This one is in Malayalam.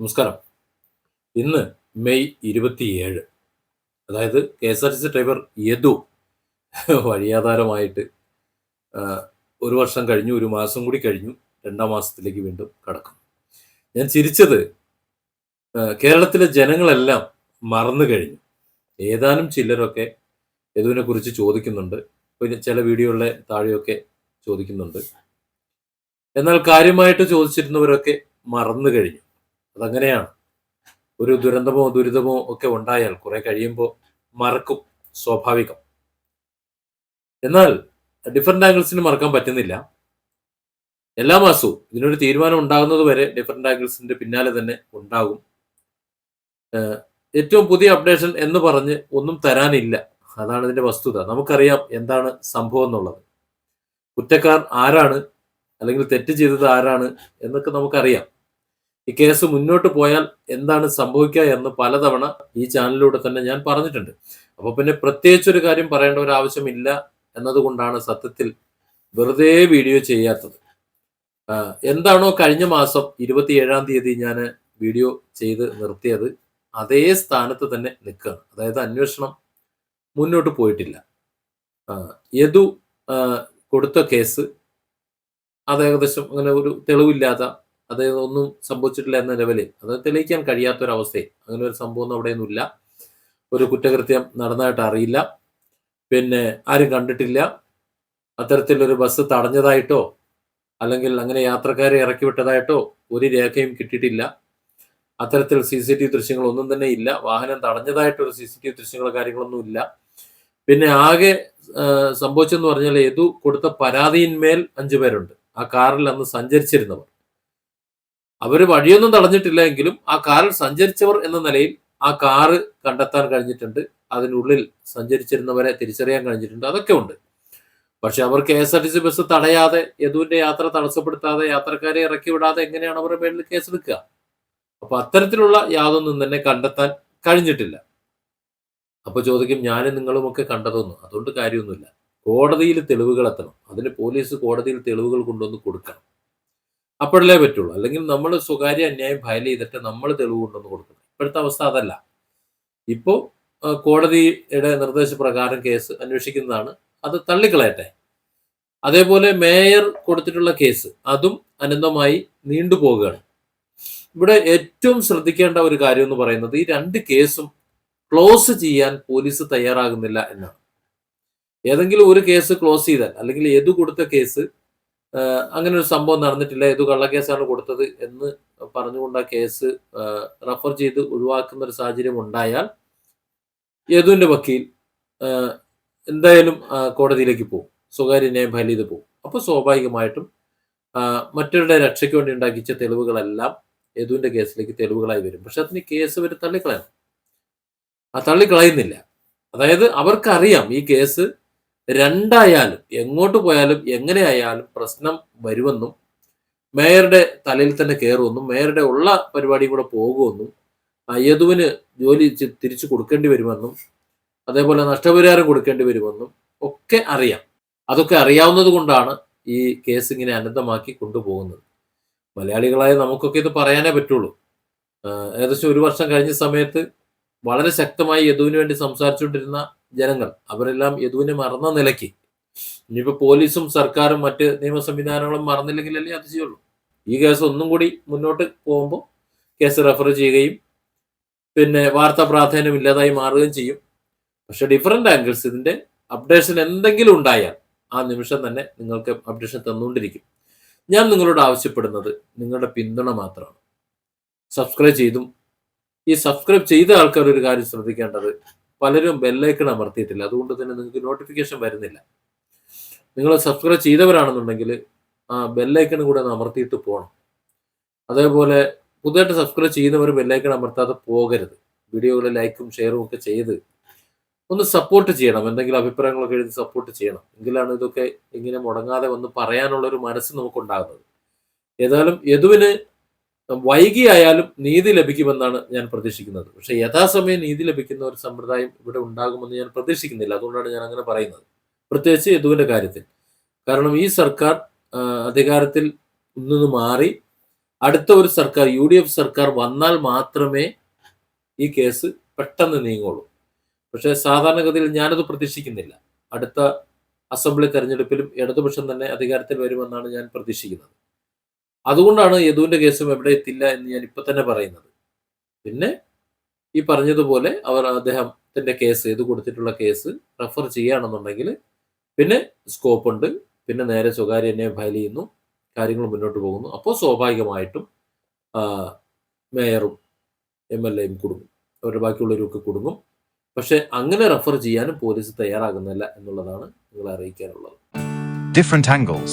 നമസ്കാരം. ഇന്ന് മെയ് ഇരുപത്തിയേഴ്. അതായത് K S R T C driver Yadu വഴിയാധാരമായിട്ട് ഒരു വർഷം കഴിഞ്ഞു ഒരു മാസം കൂടി കഴിഞ്ഞു രണ്ടാം മാസത്തിലേക്ക് വീണ്ടും കടക്കും ഞാൻ ചിരിച്ചത് കേരളത്തിലെ ജനങ്ങളെല്ലാം മറന്നു കഴിഞ്ഞു. ഏതാനും ചിലരൊക്കെ യദുവിനെ കുറിച്ച് ചോദിക്കുന്നുണ്ട്. പിന്നെ ചില വീഡിയോകളിലെ താഴെയൊക്കെ ചോദിക്കുന്നുണ്ട്. എന്നാൽ കാര്യമായിട്ട് ചോദിച്ചിരുന്നവരൊക്കെ മറന്നു കഴിഞ്ഞു. അതങ്ങനെയാണ്. ഒരു ദുരന്തമോ ദുരിതമോ ഒക്കെ ഉണ്ടായാൽ കുറെ കഴിയുമ്പോൾ മറക്കും സ്വാഭാവികം. എന്നാൽ ഡിഫറെന്റ് ആംഗിൾസിന് മറക്കാൻ പറ്റുന്നില്ല. എല്ലാ മാസവും ഇതിനൊരു തീരുമാനം ഉണ്ടാകുന്നത് വരെ ഡിഫറെന്റ് ആംഗിൾസിന്റെ പിന്നാലെ തന്നെ ഉണ്ടാകും. ഏറ്റവും പുതിയ അപ്ഡേഷൻ എന്ന് പറഞ്ഞ് ഒന്നും തരാനില്ല. അതാണ് ഇതിന്റെ വസ്തുത. നമുക്കറിയാം എന്താണ് സംഭവം എന്നുള്ളത്. കുറ്റക്കാർ ആരാണ്? അല്ലെങ്കിൽ തെറ്റ് ചെയ്തത് ആരാണ്? എന്നൊക്കെ നമുക്കറിയാം. ഈ കേസ് മുന്നോട്ട് പോയാൽ എന്താണ് സംഭവിക്കുക എന്ന് പലതവണ ഈ ചാനലിലൂടെ തന്നെ ഞാൻ പറഞ്ഞിട്ടുണ്ട്. അപ്പൊ പിന്നെ പ്രത്യേകിച്ച് ഒരു കാര്യം പറയേണ്ട ഒരു ആവശ്യമില്ല എന്നതുകൊണ്ടാണ് സത്യത്തിൽ വെറുതെ വീഡിയോ ചെയ്യാത്തത്. എന്താണോ കഴിഞ്ഞ മാസം ഇരുപത്തിയേഴാം തീയതി ഞാൻ വീഡിയോ ചെയ്ത് നിർത്തിയത് അതേ സ്ഥാനത്ത് തന്നെ നിൽക്കുകയാണ്. അതായത് അന്വേഷണം മുന്നോട്ട് പോയിട്ടില്ല. യദു കൊടുത്ത കേസ് അത് ഏകദേശം അങ്ങനെ ഒരു തെളിവില്ലാത്ത അത് ഒന്നും സംഭവിച്ചിട്ടില്ല എന്ന ലെവലിൽ അത് തെളിയിക്കാൻ കഴിയാത്തൊരവസ്ഥയിൽ അങ്ങനെ ഒരു സംഭവം അവിടെയൊന്നുമില്ല. ഒരു കുറ്റകൃത്യം നടന്നതായിട്ട് അറിയില്ല. പിന്നെ ആരും കണ്ടിട്ടില്ല. അത്തരത്തിലൊരു ബസ് തടഞ്ഞതായിട്ടോ അല്ലെങ്കിൽ അങ്ങനെ യാത്രക്കാരെ ഇറക്കി വിട്ടതായിട്ടോ ഒരു രേഖയും കിട്ടിയിട്ടില്ല. അത്തരത്തിൽ സി സി ടി വി ദൃശ്യങ്ങളൊന്നും തന്നെ ഇല്ല. വാഹനം തടഞ്ഞതായിട്ടൊരു സി സി ടി വി ദൃശ്യങ്ങളോ കാര്യങ്ങളൊന്നും ഇല്ല. പിന്നെ ആകെ സംഭവിച്ചെന്ന് പറഞ്ഞാൽ യദു കൊടുത്ത പരാതിയിന്മേൽ അഞ്ചു പേരുണ്ട്. ആ കാറിൽ അന്ന് സഞ്ചരിച്ചിരുന്നവർ. അവർ വഴിയൊന്നും തടഞ്ഞിട്ടില്ല എങ്കിലും ആ കാറിൽ സഞ്ചരിച്ചവർ എന്ന നിലയിൽ ആ കാറ് കണ്ടെത്താൻ കഴിഞ്ഞിട്ടുണ്ട്. അതിനുള്ളിൽ സഞ്ചരിച്ചിരുന്നവരെ തിരിച്ചറിയാൻ കഴിഞ്ഞിട്ടുണ്ട്. അതൊക്കെ ഉണ്ട്. പക്ഷെ അവർ K S R T C bus തടയാതെ യദുവിന്റെ യാത്ര തടസ്സപ്പെടുത്താതെ യാത്രക്കാരെ ഇറക്കി വിടാതെ എങ്ങനെയാണ് അവരുടെ മേളിൽ കേസെടുക്കുക? അപ്പൊ അത്തരത്തിലുള്ള യാതൊന്നും തന്നെ കണ്ടെത്താൻ കഴിഞ്ഞിട്ടില്ല. അപ്പൊ ചോദിക്കും ഞാനും നിങ്ങളും ഒക്കെ കണ്ടതൊന്നും. അതുകൊണ്ട് കാര്യമൊന്നുമില്ല. കോടതിയിൽ തെളിവുകൾ എത്തണം. അതിന് പോലീസ് കോടതിയിൽ തെളിവുകൾ കൊണ്ടുവന്ന് കൊടുക്കണം. അപ്പോഴല്ലേ പറ്റുള്ളൂ. അല്ലെങ്കിൽ നമ്മൾ സ്വകാര്യ അന്യായം ഫയൽ ചെയ്തിട്ട് നമ്മൾ തെളിവ് കൊണ്ടുവന്ന് കൊടുക്കണം. ഇപ്പോഴത്തെ അവസ്ഥ അതല്ല. ഇപ്പോൾ കോടതിയുടെ നിർദ്ദേശപ്രകാരം കേസ് അന്വേഷിക്കുന്നതാണ്. അത് തള്ളിക്കളയട്ടെ. അതേപോലെ മേയർ കൊടുത്തിട്ടുള്ള കേസ് അതും അനന്തമായി നീണ്ടുപോവുകയാണ് ഇവിടെ ഏറ്റവും ശ്രദ്ധിക്കേണ്ട ഒരു കാര്യം എന്ന് പറയുന്നത് ഈ രണ്ട് കേസും ക്ലോസ് ചെയ്യാൻ പോലീസ് തയ്യാറാകുന്നില്ല എന്നാണ്. ഏതെങ്കിലും ഒരു കേസ് ക്ലോസ് ചെയ്താൽ അല്ലെങ്കിൽ ഏതു കൊടുത്ത കേസ് അങ്ങനെ ഒരു സംഭവം നടന്നിട്ടില്ല. ഏത് കള്ളക്കേസാണ് കൊടുത്തത് എന്ന് പറഞ്ഞുകൊണ്ട് ആ കേസ് റഫർ ചെയ്ത് ഒഴിവാക്കുന്ന ഒരു സാഹചര്യം ഉണ്ടായാൽ യദുവിന്റെ വക്കീൽ എന്തായാലും കോടതിയിലേക്ക് പോകും. സ്വകാര്യ ന്യായം ഫയൽ ചെയ്ത് പോകും. അപ്പോൾ സ്വാഭാവികമായിട്ടും മറ്റൊരുടെ രക്ഷയ്ക്ക് വേണ്ടി ഉണ്ടാക്കിച്ച തെളിവുകളെല്ലാം യദുവിന്റെ കേസിലേക്ക് തെളിവുകളായി വരും. പക്ഷെ അതിന് കേസ് വരെ തള്ളിക്കളയണം. ആ തള്ളിക്കളയുന്നില്ല. അതായത് അവർക്കറിയാം ഈ കേസ് രണ്ടായാലും എങ്ങോട്ട് പോയാലും എങ്ങനെയായാലും പ്രശ്നം വരുമെന്നും മേയറുടെ തലയിൽ തന്നെ കയറുമെന്നും മേയറുടെ ഉള്ള പരിപാടിയും കൂടെ പോകുമെന്നും യദുവിന് ജോലി തിരിച്ചു കൊടുക്കേണ്ടി വരുമെന്നും അതേപോലെ നഷ്ടപരിഹാരം കൊടുക്കേണ്ടി വരുമെന്നും ഒക്കെ അറിയാം. അതൊക്കെ അറിയാവുന്നത് കൊണ്ടാണ് ഈ കേസ് ഇങ്ങനെ അനന്തമാക്കി കൊണ്ടുപോകുന്നത്. മലയാളികളായ നമുക്കൊക്കെ ഇത് പറയാനേ പറ്റുള്ളൂ. ഏകദേശം ഒരു വർഷം കഴിഞ്ഞ സമയത്ത് വളരെ ശക്തമായി യദുവിന് വേണ്ടി സംസാരിച്ചുകൊണ്ടിരുന്ന ജനങ്ങൾ അവരെല്ലാം യദുവിനെ മറന്ന നിലയ്ക്ക്. ഇനിയിപ്പോ പോലീസും സർക്കാരും മറ്റ് നിയമ സംവിധാനങ്ങളും മറന്നില്ലെങ്കിലല്ലേ അത് ചെയ്യുള്ളൂ. ഈ കേസ് ഒന്നും കൂടി മുന്നോട്ട് പോകുമ്പോൾ കേസ് റെഫർ ചെയ്യുകയും പിന്നെ വാർത്താ പ്രാധാന്യം ഇല്ലാതായി മാറുകയും ചെയ്യും. പക്ഷെ ഡിഫറെന്റ് ആംഗിൾസ് ഇതിന്റെ അപ്ഡേഷൻ എന്തെങ്കിലും ഉണ്ടായാൽ ആ നിമിഷം തന്നെ നിങ്ങൾക്ക് അപ്ഡേഷൻ തന്നുകൊണ്ടിരിക്കും. ഞാൻ നിങ്ങളോട് ആവശ്യപ്പെടുന്നത് നിങ്ങളുടെ പിന്തുണ മാത്രമാണ്. സബ്സ്ക്രൈബ് ചെയ്തും ഈ സബ്സ്ക്രൈബ് ചെയ്ത ആൾക്കാർ ഒരു കാര്യം ശ്രദ്ധിക്കേണ്ടത് പലരും ബെല്ലൈക്കൺ അമർത്തിയിട്ടില്ല. അതുകൊണ്ട് തന്നെ നിങ്ങൾക്ക് നോട്ടിഫിക്കേഷൻ വരുന്നില്ല. നിങ്ങൾ സബ്സ്ക്രൈബ് ചെയ്തവരാണെന്നുണ്ടെങ്കിൽ ആ ബെല്ലൈക്കൺ കൂടെ ഒന്ന് അമർത്തിയിട്ട് പോകണം അതേപോലെ പുതുതായിട്ട് സബ്സ്ക്രൈബ് ചെയ്യുന്നവർ ബെല്ലൈക്കൺ അമർത്താതെ പോകരുത്. വീഡിയോകൾ ലൈക്കും ഷെയറും ഒക്കെ ചെയ്ത് ഒന്ന് സപ്പോർട്ട് ചെയ്യണം. എന്തെങ്കിലും അഭിപ്രായങ്ങളൊക്കെ എഴുതി സപ്പോർട്ട് ചെയ്യണം. എങ്കിലാണ് ഇതൊക്കെ ഇങ്ങനെ മുടങ്ങാതെ ഒന്ന് പറയാനുള്ള ഒരു മനസ്സ് നമുക്കുണ്ടാകുന്നത്. ഏതായാലും യദുവിന് വൈകിയായാലും നീതി ലഭിക്കുമെന്നാണ് ഞാൻ പ്രതീക്ഷിക്കുന്നത്. പക്ഷെ യഥാസമയം നീതി ലഭിക്കുന്ന ഒരു സമ്പ്രദായം ഇവിടെ ഉണ്ടാകുമെന്ന് ഞാൻ പ്രതീക്ഷിക്കുന്നില്ല. അതുകൊണ്ടാണ് ഞാൻ അങ്ങനെ പറയുന്നത്. പ്രത്യേകിച്ച് യദുവിന്റെ കാര്യത്തിൽ. കാരണം ഈ സർക്കാർ അധികാരത്തിൽ നിന്ന് മാറി അടുത്ത ഒരു സർക്കാർ യു ഡി എഫ് സർക്കാർ വന്നാൽ മാത്രമേ ഈ കേസ് പെട്ടെന്ന് നീങ്ങുള്ളൂ. പക്ഷേ സാധാരണഗതിയിൽ ഞാനത് പ്രതീക്ഷിക്കുന്നില്ല. അടുത്ത അസംബ്ലി തെരഞ്ഞെടുപ്പിലും ഇടതുപക്ഷം തന്നെ അധികാരത്തിൽ വരുമെന്നാണ് ഞാൻ പ്രതീക്ഷിക്കുന്നത്. അതുകൊണ്ടാണ് യദുവിന്റെ കേസും എവിടെ എത്തില്ല എന്ന് ഞാൻ ഇപ്പൊ തന്നെ പറയുന്നത്. പിന്നെ ഈ പറഞ്ഞതുപോലെ അവർ അദ്ദേഹത്തിന്റെ കേസ് ഇത് കൊടുത്തിട്ടുള്ള കേസ് റെഫർ ചെയ്യുകയാണെന്നുണ്ടെങ്കിൽ പിന്നെ സ്കോപ്പ് ഉണ്ട്. പിന്നെ നേരെ സ്വകാര്യ എന്നെ ഫയൽ ചെയ്യുന്നു. കാര്യങ്ങൾ മുന്നോട്ട് പോകുന്നു. അപ്പോൾ സ്വാഭാവികമായിട്ടും മേയറും എം എൽ എയും കുടുങ്ങും. അവരുടെ ബാക്കിയുള്ളവരൊക്കെ കുടുങ്ങും. പക്ഷെ അങ്ങനെ റെഫർ ചെയ്യാനും പോലീസ് തയ്യാറാകുന്നില്ല എന്നുള്ളതാണ് നിങ്ങളെ അറിയിക്കാനുള്ളത്. Different angles.